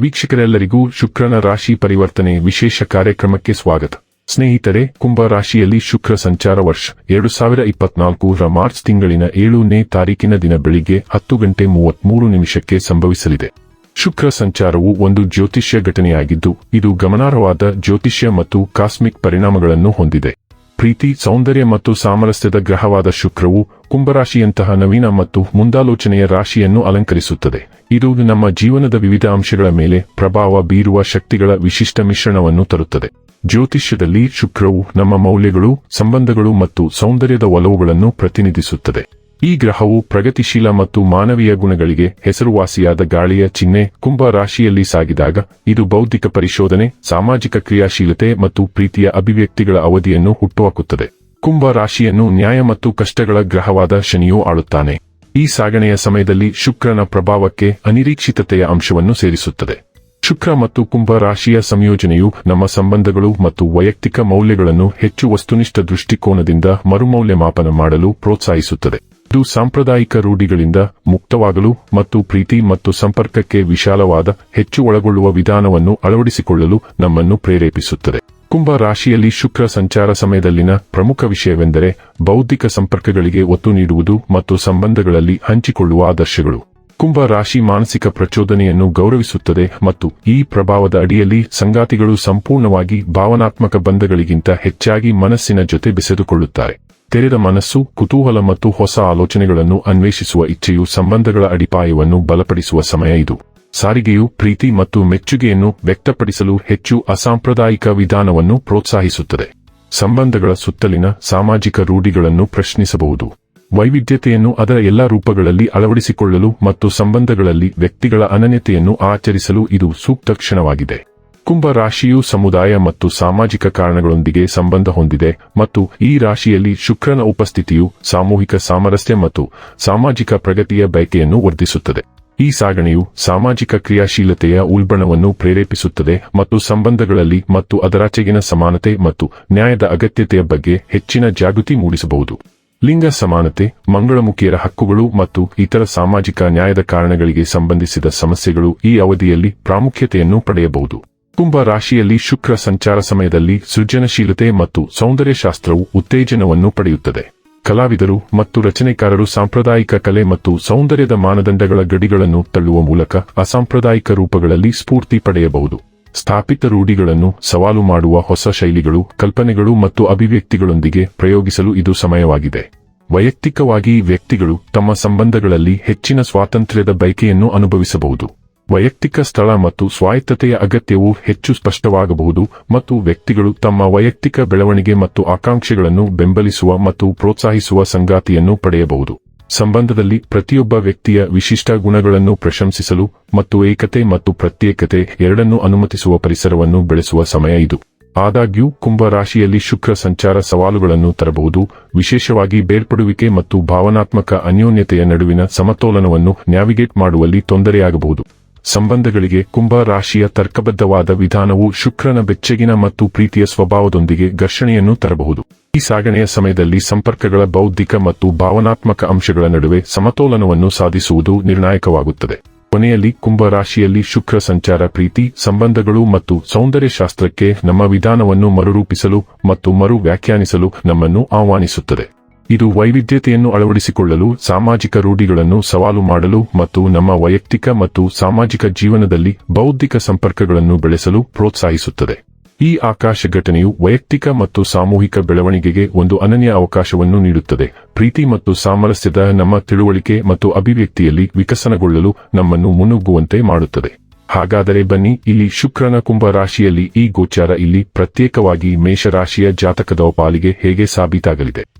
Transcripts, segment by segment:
ವೀಕ್ಷಕರೆಲ್ಲರಿಗೂ ಶುಕ್ರನ ರಾಶಿ ಪರಿವರ್ತನೆ ವಿಶೇಷ ಕಾರ್ಯಕ್ರಮಕ್ಕೆ ಸ್ವಾಗತ. ಸ್ನೇಹಿತರೆ, ಕುಂಭ ರಾಶಿಯಲ್ಲಿ ಶುಕ್ರ ಸಂಚಾರ ವರ್ಷ ಎರಡು ಸಾವಿರ ಇಪ್ಪತ್ನಾಲ್ಕು ರ ಮಾರ್ಚ್ ತಿಂಗಳಿನ ಏಳನೇ ತಾರೀಕಿನ ದಿನ ಬೆಳಿಗ್ಗೆ ಹತ್ತು ಗಂಟೆ ಮೂವತ್ಮೂರು ನಿಮಿಷಕ್ಕೆ ಸಂಭವಿಸಲಿದೆ. ಶುಕ್ರ ಸಂಚಾರವು ಒಂದು ಜ್ಯೋತಿಷ್ಯ ಘಟನೆಯಾಗಿದ್ದು, ಇದು ಗಮನಾರ್ಹವಾದ ಜ್ಯೋತಿಷ್ಯ ಮತ್ತು ಕಾಸ್ಮಿಕ್ ಪರಿಣಾಮಗಳನ್ನು ಹೊಂದಿದೆ. ಪ್ರೀತಿ, ಸೌಂದರ್ಯ ಮತ್ತು ಸಾಮರಸ್ಯದ ಗ್ರಹವಾದ ಶುಕ್ರವು ಕುಂಭರಾಶಿಯಂತಹ ನವೀನ ಮತ್ತು ಮುಂದಾಲೋಚನೆಯ ರಾಶಿಯನ್ನು ಅಲಂಕರಿಸುತ್ತದೆ. ಇದು ನಮ್ಮ ಜೀವನದ ವಿವಿಧ ಅಂಶಗಳ ಮೇಲೆ ಪ್ರಭಾವ ಬೀರುವ ಶಕ್ತಿಗಳ ವಿಶಿಷ್ಟ ಮಿಶ್ರಣವನ್ನು ತರುತ್ತದೆ. ಜ್ಯೋತಿಷ್ಯದಲ್ಲಿ ಶುಕ್ರವು ನಮ್ಮ ಮೌಲ್ಯಗಳು, ಸಂಬಂಧಗಳು ಮತ್ತು ಸೌಂದರ್ಯದ ಒಲವುಗಳನ್ನು ಪ್ರತಿನಿಧಿಸುತ್ತದೆ. ಈ ಗ್ರಹವು ಪ್ರಗತಿಶೀಲ ಮತ್ತು ಮಾನವೀಯ ಗುಣಗಳಿಗೆ ಹೆಸರುವಾಸಿಯಾದ ಗಾಳಿಯ ಚಿಹ್ನೆ ಕುಂಭ ರಾಶಿಯಲ್ಲಿ ಸಾಗಿದಾಗ, ಇದು ಬೌದ್ಧಿಕ ಪರಿಶೋಧನೆ, ಸಾಮಾಜಿಕ ಕ್ರಿಯಾಶೀಲತೆ ಮತ್ತು ಪ್ರೀತಿಯ ಅಭಿವ್ಯಕ್ತಿಗಳ ಅವಧಿಯನ್ನು ಹುಟ್ಟುಹಾಕುತ್ತದೆ. ಕುಂಭ ರಾಶಿಯನ್ನು ನ್ಯಾಯ ಮತ್ತು ಕಷ್ಟಗಳ ಗ್ರಹವಾದ ಶನಿಯು ಆಳುತ್ತಾನೆ. ಈ ಸಾಗಣೆಯ ಸಮಯದಲ್ಲಿ ಶುಕ್ರನ ಪ್ರಭಾವಕ್ಕೆ ಅನಿರೀಕ್ಷಿತತೆಯ ಅಂಶವನ್ನು ಸೇರಿಸುತ್ತದೆ. ಶುಕ್ರ ಮತ್ತು ಕುಂಭ ರಾಶಿಯ ಸಂಯೋಜನೆಯು ನಮ್ಮ ಸಂಬಂಧಗಳು ಮತ್ತು ವೈಯಕ್ತಿಕ ಮೌಲ್ಯಗಳನ್ನು ಹೆಚ್ಚು ವಸ್ತುನಿಷ್ಠ ದೃಷ್ಟಿಕೋನದಿಂದ ಮರುಮೌಲ್ಯಮಾಪನ ಮಾಡಲು ಪ್ರೋತ್ಸಾಹಿಸುತ್ತದೆ. ಇದು ಸಾಂಪ್ರದಾಯಿಕ ರೂಢಿಗಳಿಂದ ಮುಕ್ತವಾಗಲು ಮತ್ತು ಪ್ರೀತಿ ಮತ್ತು ಸಂಪರ್ಕಕ್ಕೆ ವಿಶಾಲವಾದ, ಹೆಚ್ಚು ಒಳಗೊಳ್ಳುವ ವಿಧಾನವನ್ನು ಅಳವಡಿಸಿಕೊಳ್ಳಲು ನಮ್ಮನ್ನು ಪ್ರೇರೇಪಿಸುತ್ತದೆ. ಕುಂಭ ರಾಶಿಯಲ್ಲಿ ಶುಕ್ರ ಸಂಚಾರ ಸಮಯದಲ್ಲಿನ ಪ್ರಮುಖ ವಿಷಯವೆಂದರೆ ಬೌದ್ಧಿಕ ಸಂಪರ್ಕಗಳಿಗೆ ಒತ್ತು ನೀಡುವುದು ಮತ್ತು ಸಂಬಂಧಗಳಲ್ಲಿ ಹಂಚಿಕೊಳ್ಳುವ ಆದರ್ಶಗಳು. ಕುಂಭ ರಾಶಿ ಮಾನಸಿಕ ಪ್ರಚೋದನೆಯನ್ನು ಗೌರವಿಸುತ್ತದೆ ಮತ್ತು ಈ ಪ್ರಭಾವದ ಅಡಿಯಲ್ಲಿ ಸಂಗಾತಿಗಳು ಸಂಪೂರ್ಣವಾಗಿ ಭಾವನಾತ್ಮಕ ಬಂಧಗಳಿಗಿಂತ ಹೆಚ್ಚಾಗಿ ಮನಸ್ಸಿನ ಜೊತೆ ಬೆಸೆದುಕೊಳ್ಳುತ್ತಾರೆ. ತೆರೆದ ಮನಸ್ಸು, ಕುತೂಹಲ ಮತ್ತು ಹೊಸ ಆಲೋಚನೆಗಳನ್ನು ಅನ್ವೇಷಿಸುವ ಇಚ್ಛೆಯು ಸಂಬಂಧಗಳ ಅಡಿಪಾಯವನ್ನು ಬಲಪಡಿಸುವ ಸಮಯ ಇದು. ಸಾರಿಗೆಯು ಪ್ರೀತಿ ಮತ್ತು ಮೆಚ್ಚುಗೆಯನ್ನು ವ್ಯಕ್ತಪಡಿಸಲು ಹೆಚ್ಚು ಅಸಾಂಪ್ರದಾಯಿಕ ವಿಧಾನವನ್ನು ಪ್ರೋತ್ಸಾಹಿಸುತ್ತದೆ. ಸಂಬಂಧಗಳ ಸುತ್ತಲಿನ ಸಾಮಾಜಿಕ ರೂಢಿಗಳನ್ನು ಪ್ರಶ್ನಿಸಬಹುದು. ವೈವಿಧ್ಯತೆಯನ್ನು ಅದರ ಎಲ್ಲಾ ರೂಪಗಳಲ್ಲಿ ಅಳವಡಿಸಿಕೊಳ್ಳಲು ಮತ್ತು ಸಂಬಂಧಗಳಲ್ಲಿ ವ್ಯಕ್ತಿಗಳ ಅನನ್ಯತೆಯನ್ನು ಆಚರಿಸಲು ಇದು ಸೂಕ್ತ ಕ್ಷಣವಾಗಿದೆ. ಕುಂಭ ರಾಶಿಯು ಸಮುದಾಯ ಮತ್ತು ಸಾಮಾಜಿಕ ಕಾರಣಗಳೊಂದಿಗೆ ಸಂಬಂಧ ಹೊಂದಿದೆ ಮತ್ತು ಈ ರಾಶಿಯಲ್ಲಿ ಶುಕ್ರನ ಉಪಸ್ಥಿತಿಯು ಸಾಮೂಹಿಕ ಸಾಮರಸ್ಯ ಮತ್ತು ಸಾಮಾಜಿಕ ಪ್ರಗತಿಯ ಬಯಕೆಯನ್ನು ವರ್ಧಿಸುತ್ತದೆ. ಈ ಸಾಗಣೆಯು ಸಾಮಾಜಿಕ ಕ್ರಿಯಾಶೀಲತೆಯ ಉಲ್ಬಣವನ್ನು ಪ್ರೇರೇಪಿಸುತ್ತದೆ ಮತ್ತು ಸಂಬಂಧಗಳಲ್ಲಿ ಮತ್ತು ಅದರಾಚೆಗಿನ ಸಮಾನತೆ ಮತ್ತು ನ್ಯಾಯದ ಅಗತ್ಯತೆಯ ಬಗ್ಗೆ ಹೆಚ್ಚಿನ ಜಾಗೃತಿ ಮೂಡಿಸಬಹುದು. ಲಿಂಗ ಸಮಾನತೆ, ಮಂಗಳಮುಖಿಯರ ಹಕ್ಕುಗಳು ಮತ್ತು ಇತರ ಸಾಮಾಜಿಕ ನ್ಯಾಯದ ಕಾರಣಗಳಿಗೆ ಸಂಬಂಧಿಸಿದ ಸಮಸ್ಯೆಗಳು ಈ ಅವಧಿಯಲ್ಲಿ ಪ್ರಾಮುಖ್ಯತೆಯನ್ನು ಪಡೆಯಬಹುದು. ಕುಂಭ ರಾಶಿಯಲ್ಲಿ ಶುಕ್ರ ಸಂಚಾರ ಸಮಯದಲ್ಲಿ ಸೃಜನಶೀಲತೆ ಮತ್ತು ಸೌಂದರ್ಯಶಾಸ್ತ್ರವು ಉತ್ತೇಜನವನ್ನು ಪಡೆಯುತ್ತದೆ. ಕಲಾವಿದರು ಮತ್ತು ರಚನೆಕಾರರು ಸಾಂಪ್ರದಾಯಿಕ ಕಲೆ ಮತ್ತು ಸೌಂದರ್ಯದ ಮಾನದಂಡಗಳ ಗಡಿಗಳನ್ನು ತಳ್ಳುವ ಮೂಲಕ ಅಸಾಂಪ್ರದಾಯಿಕ ರೂಪಗಳಲ್ಲಿ ಸ್ಫೂರ್ತಿ ಪಡೆಯಬಹುದು. ಸ್ಥಾಪಿತ ರೂಢಿಗಳನ್ನು ಸವಾಲು ಮಾಡುವ ಹೊಸ ಶೈಲಿಗಳು, ಕಲ್ಪನೆಗಳು ಮತ್ತು ಅಭಿವ್ಯಕ್ತಿಗಳೊಂದಿಗೆ ಪ್ರಯೋಗಿಸಲು ಇದು ಸಮಯವಾಗಿದೆ. ವೈಯಕ್ತಿಕವಾಗಿ ವ್ಯಕ್ತಿಗಳು ತಮ್ಮ ಸಂಬಂಧಗಳಲ್ಲಿ ಹೆಚ್ಚಿನ ಸ್ವಾತಂತ್ರ್ಯದ ಬಯಕೆಯನ್ನು ಅನುಭವಿಸಬಹುದು. ವೈಯಕ್ತಿಕ ಸ್ಥಳ ಮತ್ತು ಸ್ವಾಯತ್ತತೆಯ ಅಗತ್ಯವು ಹೆಚ್ಚು ಸ್ಪಷ್ಟವಾಗಬಹುದು ಮತ್ತು ವ್ಯಕ್ತಿಗಳು ತಮ್ಮ ವೈಯಕ್ತಿಕ ಬೆಳವಣಿಗೆ ಮತ್ತು ಆಕಾಂಕ್ಷೆಗಳನ್ನು ಬೆಂಬಲಿಸುವ ಮತ್ತು ಪ್ರೋತ್ಸಾಹಿಸುವ ಸಂಗಾತಿಯನ್ನು ಪಡೆಯಬಹುದು. ಸಂಬಂಧದಲ್ಲಿ ಪ್ರತಿಯೊಬ್ಬ ವ್ಯಕ್ತಿಯ ವಿಶಿಷ್ಟ ಗುಣಗಳನ್ನು ಪ್ರಶಂಸಿಸಲು ಮತ್ತು ಏಕತೆ ಮತ್ತು ಪ್ರತ್ಯೇಕತೆ ಎರಡನ್ನೂ ಅನುಮತಿಸುವ ಪರಿಸರವನ್ನು ಬೆಳೆಸುವ ಸಮಯ ಇದು. ಆದಾಗ್ಯೂ, ಕುಂಭ ರಾಶಿಯಲ್ಲಿ ಶುಕ್ರ ಸಂಚಾರ ಸವಾಲುಗಳನ್ನು ತರಬಹುದು, ವಿಶೇಷವಾಗಿ ಬೇರ್ಪಡುವಿಕೆ ಮತ್ತು ಭಾವನಾತ್ಮಕ ಅನ್ಯೋನ್ಯತೆಯ ನಡುವಿನ ಸಮತೋಲನವನ್ನು ನ್ಯಾವಿಗೇಟ್ ಮಾಡುವಲ್ಲಿ ತೊಂದರೆಯಾಗಬಹುದು. ಸಂಬಂಧಗಳಿಗೆ ಕುಂಭ ರಾಶಿಯ ತರ್ಕಬದ್ಧವಾದ ವಿಧಾನವು ಶುಕ್ರನ ಬೆಚ್ಚಗಿನ ಮತ್ತು ಪ್ರೀತಿಯ ಸ್ವಭಾವದೊಂದಿಗೆ ಘರ್ಷಣೆಯನ್ನು ತರಬಹುದು. ಈ ಸಾಗಣೆಯ ಸಮಯದಲ್ಲಿ ಸಂಪರ್ಕಗಳ ಬೌದ್ಧಿಕ ಮತ್ತು ಭಾವನಾತ್ಮಕ ಅಂಶಗಳ ನಡುವೆ ಸಮತೋಲನವನ್ನು ಸಾಧಿಸುವುದು ನಿರ್ಣಾಯಕವಾಗುತ್ತದೆ. ಕೊನೆಯಲ್ಲಿ ಕುಂಭ ರಾಶಿಯಲ್ಲಿ ಶುಕ್ರ ಸಂಚಾರ ಪ್ರೀತಿ, ಸಂಬಂಧಗಳು ಮತ್ತು ಸೌಂದರ್ಯಶಾಸ್ತ್ರಕ್ಕೆ ನಮ್ಮ ವಿಧಾನವನ್ನು ಮರುರೂಪಿಸಲು ಮತ್ತು ಮರು ವ್ಯಾಖ್ಯಾನಿಸಲು ನಮ್ಮನ್ನು ಆಹ್ವಾನಿಸುತ್ತದೆ. ಇದು ವೈವಿಧ್ಯತೆಯನ್ನು ಅಳವಡಿಸಿಕೊಳ್ಳಲು ಸಾಮಾಜಿಕ ರೂಢಿಗಳನ್ನು ಸವಾಲು ಮಾಡಲು ಮತ್ತು ನಮ್ಮ ವೈಯಕ್ತಿಕ ಮತ್ತು ಸಾಮಾಜಿಕ ಜೀವನದಲ್ಲಿ ಬೌದ್ಧಿಕ ಸಂಪರ್ಕಗಳನ್ನು ಬೆಳೆಸಲು ಪ್ರೋತ್ಸಾಹಿಸುತ್ತದೆ. ಈ ಆಕಾಶ ಘಟನೆಯು ವೈಯಕ್ತಿಕ ಮತ್ತು ಸಾಮೂಹಿಕ ಬೆಳವಣಿಗೆಗೆ ಒಂದು ಅನನ್ಯ ಅವಕಾಶವನ್ನು ನೀಡುತ್ತದೆ. ಪ್ರೀತಿ ಮತ್ತು ಸಾಮರಸ್ಯದ ನಮ್ಮ ತಿಳುವಳಿಕೆ ಮತ್ತು ಅಭಿವ್ಯಕ್ತಿಯಲ್ಲಿ ವಿಕಸನಗೊಳ್ಳಲು ನಮ್ಮನ್ನು ಮುನ್ನುಗ್ಗುವಂತೆ ಮಾಡುತ್ತದೆ. ಹಾಗಾದರೆ ಬನ್ನಿ, ಇಲ್ಲಿ ಶುಕ್ರನ ಕುಂಭ ರಾಶಿಯಲ್ಲಿ ಈ ಗೋಚಾರ ಇಲ್ಲಿ ಪ್ರತ್ಯೇಕವಾಗಿ ಮೇಷರಾಶಿಯ ಜಾತಕದ ಪಾಲಿಗೆ ಹೇಗೆ ಸಾಬೀತಾಗಲಿದೆ?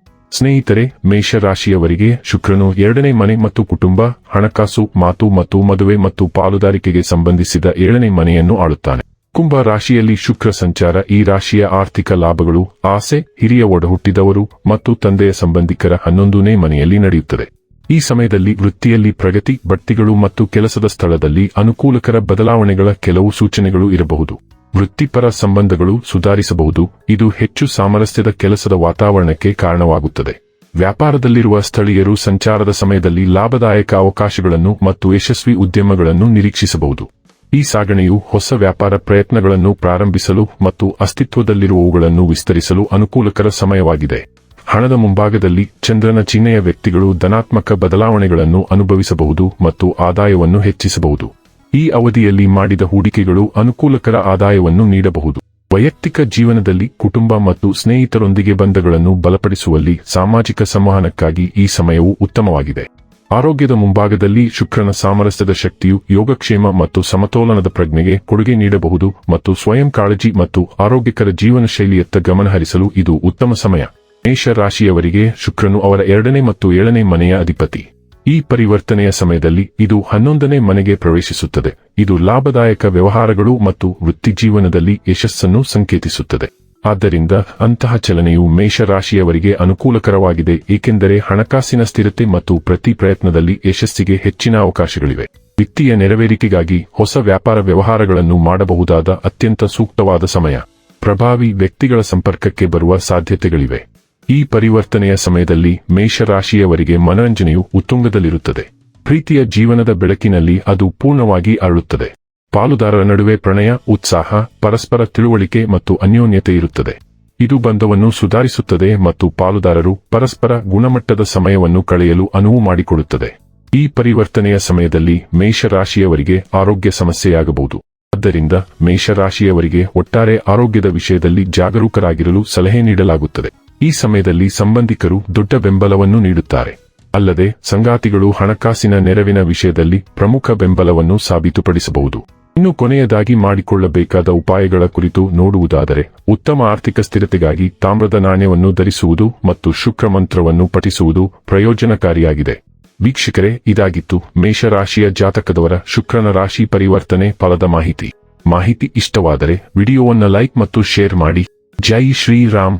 ಸ್ನೇಹಿತರೆ, ಮೇಷರಾಶಿಯವರಿಗೆ ಶುಕ್ರನು ಎರಡನೇ ಮನೆ ಮತ್ತು ಕುಟುಂಬ, ಹಣಕಾಸು, ಮಾತು ಮತ್ತು ಮದುವೆ ಮತ್ತು ಪಾಲುದಾರಿಕೆಗೆ ಸಂಬಂಧಿಸಿದ ಏಳನೇ ಮನೆಯನ್ನು ಆಳುತ್ತಾನೆ. ಕುಂಭ ರಾಶಿಯಲ್ಲಿ ಶುಕ್ರ ಸಂಚಾರ, ಈ ರಾಶಿಯ ಆರ್ಥಿಕ ಲಾಭಗಳು, ಆಸೆ, ಹಿರಿಯ ಒಡಹುಟ್ಟಿದವರು ಮತ್ತು ತಂದೆಯ ಸಂಬಂಧಿಕರ ಹನ್ನೊಂದನೇ ಮನೆಯಲ್ಲಿ ನಡೆಯುತ್ತದೆ. ಈ ಸಮಯದಲ್ಲಿ ವೃತ್ತಿಯಲ್ಲಿ ಪ್ರಗತಿ, ಬಡ್ತಿಗಳು ಮತ್ತು ಕೆಲಸದ ಸ್ಥಳದಲ್ಲಿ ಅನುಕೂಲಕರ ಬದಲಾವಣೆಗಳ ಕೆಲವು ಸೂಚನೆಗಳು ಇರಬಹುದು. ವೃತ್ತಿಪರ ಸಂಬಂಧಗಳು ಸುಧಾರಿಸಬಹುದು. ಇದು ಹೆಚ್ಚು ಸಾಮರಸ್ಯದ ಕೆಲಸದ ವಾತಾವರಣಕ್ಕೆ ಕಾರಣವಾಗುತ್ತದೆ. ವ್ಯಾಪಾರದಲ್ಲಿರುವ ಸ್ಥಳೀಯರು ಸಂಚಾರದ ಸಮಯದಲ್ಲಿ ಲಾಭದಾಯಕ ಅವಕಾಶಗಳನ್ನು ಮತ್ತು ಯಶಸ್ವಿ ಉದ್ಯಮಗಳನ್ನು ನಿರೀಕ್ಷಿಸಬಹುದು. ಈ ಸಾಗಣೆಯು ಹೊಸ ವ್ಯಾಪಾರ ಪ್ರಯತ್ನಗಳನ್ನು ಪ್ರಾರಂಭಿಸಲು ಮತ್ತು ಅಸ್ತಿತ್ವದಲ್ಲಿರುವವುಗಳನ್ನು ವಿಸ್ತರಿಸಲು ಅನುಕೂಲಕರ ಸಮಯವಾಗಿದೆ. ಹಣದ ಮುಂಭಾಗದಲ್ಲಿ ಚಂದ್ರನ ಚಿಹ್ನೆಯ ವ್ಯಕ್ತಿಗಳು ಧನಾತ್ಮಕ ಬದಲಾವಣೆಗಳನ್ನು ಅನುಭವಿಸಬಹುದು ಮತ್ತು ಆದಾಯವನ್ನು ಹೆಚ್ಚಿಸಬಹುದು. ಈ ಅವಧಿಯಲ್ಲಿ ಮಾಡಿದ ಹೂಡಿಕೆಗಳು ಅನುಕೂಲಕರ ಆದಾಯವನ್ನು ನೀಡಬಹುದು. ವೈಯಕ್ತಿಕ ಜೀವನದಲ್ಲಿ ಕುಟುಂಬ ಮತ್ತು ಸ್ನೇಹಿತರೊಂದಿಗೆ ಬಂಧಗಳನ್ನು ಬಲಪಡಿಸುವಲ್ಲಿ ಸಾಮಾಜಿಕ ಸಂವಹನಕ್ಕಾಗಿ ಈ ಸಮಯವು ಉತ್ತಮವಾಗಿದೆ. ಆರೋಗ್ಯದ ಮುಂಭಾಗದಲ್ಲಿ ಶುಕ್ರನ ಸಾಮರಸ್ಯದ ಶಕ್ತಿಯು ಯೋಗಕ್ಷೇಮ ಮತ್ತು ಸಮತೋಲನದ ಪ್ರಜ್ಞೆಗೆ ಕೊಡುಗೆ ನೀಡಬಹುದು ಮತ್ತು ಸ್ವಯಂ ಕಾಳಜಿ ಮತ್ತು ಆರೋಗ್ಯಕರ ಜೀವನ ಶೈಲಿಯತ್ತ ಗಮನಹರಿಸಲು ಇದು ಉತ್ತಮ ಸಮಯ. ಮೇಷ ರಾಶಿಯವರಿಗೆ ಶುಕ್ರನು ಅವರ ಎರಡನೇ ಮತ್ತು ಏಳನೇ ಮನೆಯ ಅಧಿಪತಿ. ಈ ಪರಿವರ್ತನೆಯ ಸಮಯದಲ್ಲಿ ಇದು ಹನ್ನೊಂದನೇ ಮನೆಗೆ ಪ್ರವೇಶಿಸುತ್ತದೆ. ಇದು ಲಾಭದಾಯಕ ವ್ಯವಹಾರಗಳು ಮತ್ತು ವೃತ್ತಿಜೀವನದಲ್ಲಿ ಯಶಸ್ಸನ್ನು ಸಂಕೇತಿಸುತ್ತದೆ. ಆದ್ದರಿಂದ ಅಂತಹ ಚಲನೆಯು ಮೇಷರಾಶಿಯವರಿಗೆ ಅನುಕೂಲಕರವಾಗಿದೆ, ಏಕೆಂದರೆ ಹಣಕಾಸಿನ ಸ್ಥಿರತೆ ಮತ್ತು ಪ್ರತಿ ಪ್ರಯತ್ನದಲ್ಲಿ ಯಶಸ್ಸಿಗೆ ಹೆಚ್ಚಿನ ಅವಕಾಶಗಳಿವೆ. ವಿತ್ತೀಯ ನೆರವೇರಿಕೆಗಾಗಿ ಹೊಸ ವ್ಯಾಪಾರ ವ್ಯವಹಾರಗಳನ್ನು ಮಾಡಬಹುದಾದ ಅತ್ಯಂತ ಸೂಕ್ತವಾದ ಸಮಯ. ಪ್ರಭಾವಿ ವ್ಯಕ್ತಿಗಳ ಸಂಪರ್ಕಕ್ಕೆ ಬರುವ ಸಾಧ್ಯತೆಗಳಿವೆ. ಈ ಪರಿವರ್ತನೆಯ ಸಮಯದಲ್ಲಿ ಮೇಷರಾಶಿಯವರಿಗೆ ಮನರಂಜನೆಯು ಉತ್ತುಂಗದಲ್ಲಿರುತ್ತದೆ. ಪ್ರೀತಿಯ ಜೀವನದ ಬೆಳಕಿನಲ್ಲಿ ಅದು ಪೂರ್ಣವಾಗಿ ಅರಳುತ್ತದೆ. ಪಾಲುದಾರರ ನಡುವೆ ಪ್ರಣಯ, ಉತ್ಸಾಹ, ಪರಸ್ಪರ ತಿಳುವಳಿಕೆ ಮತ್ತು ಅನ್ಯೋನ್ಯತೆ ಇರುತ್ತದೆ. ಇದು ಬಂಧವನ್ನು ಸುಧಾರಿಸುತ್ತದೆ ಮತ್ತು ಪಾಲುದಾರರು ಪರಸ್ಪರ ಗುಣಮಟ್ಟದ ಸಮಯವನ್ನು ಕಳೆಯಲು ಅನುವು ಮಾಡಿಕೊಡುತ್ತದೆ. ಈ ಪರಿವರ್ತನೆಯ ಸಮಯದಲ್ಲಿ ಮೇಷರಾಶಿಯವರಿಗೆ ಆರೋಗ್ಯ ಸಮಸ್ಯೆಯಾಗಬಹುದು. ಆದ್ದರಿಂದ ಮೇಷರಾಶಿಯವರಿಗೆ ಒಟ್ಟಾರೆ ಆರೋಗ್ಯದ ವಿಷಯದಲ್ಲಿ ಜಾಗರೂಕರಾಗಿರಲು ಸಲಹೆ ನೀಡಲಾಗುತ್ತದೆ. ಈ ಸಮಯದಲ್ಲಿ ಸಂಬಂಧಿಕರು ದೊಡ್ಡ ಬೆಂಬಲವನ್ನು ನೀಡುತ್ತಾರೆ. ಅಲ್ಲದೆ, ಸಂಗಾತಿಗಳು ಹಣಕಾಸಿನ ನೆರವಿನ ವಿಷಯದಲ್ಲಿ ಪ್ರಮುಖ ಬೆಂಬಲವನ್ನು ಸಾಬೀತುಪಡಿಸಬಹುದು. ಇನ್ನು ಕೊನೆಯದಾಗಿ ಮಾಡಿಕೊಳ್ಳಬೇಕಾದ ಉಪಾಯಗಳ ಕುರಿತು ನೋಡುವುದಾದರೆ, ಉತ್ತಮ ಆರ್ಥಿಕ ಸ್ಥಿರತೆಗಾಗಿ ತಾಮ್ರದ ನಾಣ್ಯವನ್ನು ಧರಿಸುವುದು ಮತ್ತು ಶುಕ್ರ ಮಂತ್ರವನ್ನು ಪಠಿಸುವುದು ಪ್ರಯೋಜನಕಾರಿಯಾಗಿದೆ. ವೀಕ್ಷಕರೇ, ಇದಾಗಿತ್ತು ಮೇಷರಾಶಿಯ ಜಾತಕದವರ ಶುಕ್ರನ ರಾಶಿ ಪರಿವರ್ತನೆ ಫಲದ ಮಾಹಿತಿ. ಮಾಹಿತಿ ಇಷ್ಟವಾದರೆ ವಿಡಿಯೋವನ್ನು ಲೈಕ್ ಮತ್ತು ಶೇರ್ ಮಾಡಿ. ಜೈ ಶ್ರೀರಾಮ್.